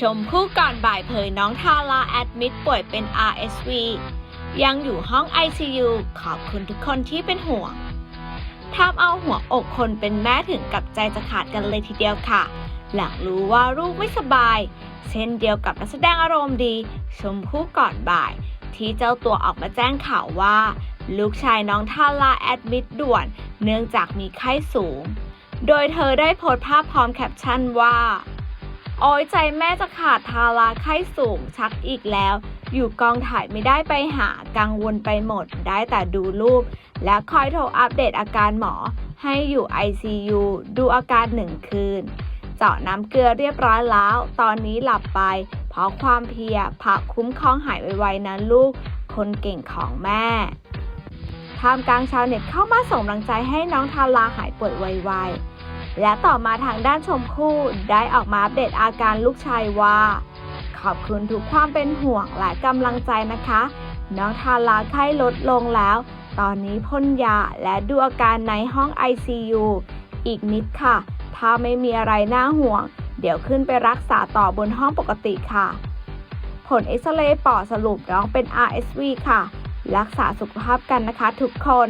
ชมพู่ก่อนบ่ายเผยน้องทาราแอดมิดป่วยเป็น RSV ยังอยู่ห้อง ICU ขอบคุณทุกคนที่เป็นห่วงทำเอาหัวอกคนเป็นแม่ถึงกับใจจะขาดกันเลยทีเดียวค่ะ หลังรู้ว่าลูกไม่สบาย เช่นเดียวกับนักแสดงอารมณ์ดี ชมพู่ก่อนบ่าย ที่เจ้าตัวออกมาแจ้งข่าวว่า ลูกชายน้องทาราแอดมิดด่วน เนื่องจากมีไข้สูง โดยเธอได้โพสต์ภาพพร้อมแคปชั่นว่า โอ้ยใจแม่จะขาดทาราไข้สูงชักอีกแล้ว อยู่กองถ่ายไม่ได้ไปหากังวลไปหมด ได้แต่ดูรูป และคอยโทรอัปเดตอาการหมอ ให้อยู่ ICU ดูอาการหนึ่งคืน เจาะน้ำเกลือเรียบร้อยแล้ว ตอนนี้หลับไป เพราะความเพียผักคุ้มครองหายไวๆนะลูก คนเก่งของแม่ท่ามกลางชาวเน็ตเข้ามาส่งกำลังใจให้น้องทาราหายป่วยไวๆ และต่อมาทางด้านชมพู่ได้ออกมาอัปเดตอาการลูกชายว่า ขอบคุณทุกความเป็นห่วงและกำลังใจนะคะ น้องทาราไข้ลดลงแล้ว ตอนนี้พ่นยาและดูอาการในห้อง ICU อีกนิดค่ะ ถ้าไม่มีอะไรน่าห่วง เดี๋ยวขึ้นไปรักษาต่อบนห้องปกติค่ะ ผลเอ็กซเรย์ปอดสรุปน้องเป็น RSV ค่ะ รักษาสุขภาพกันนะคะทุกคน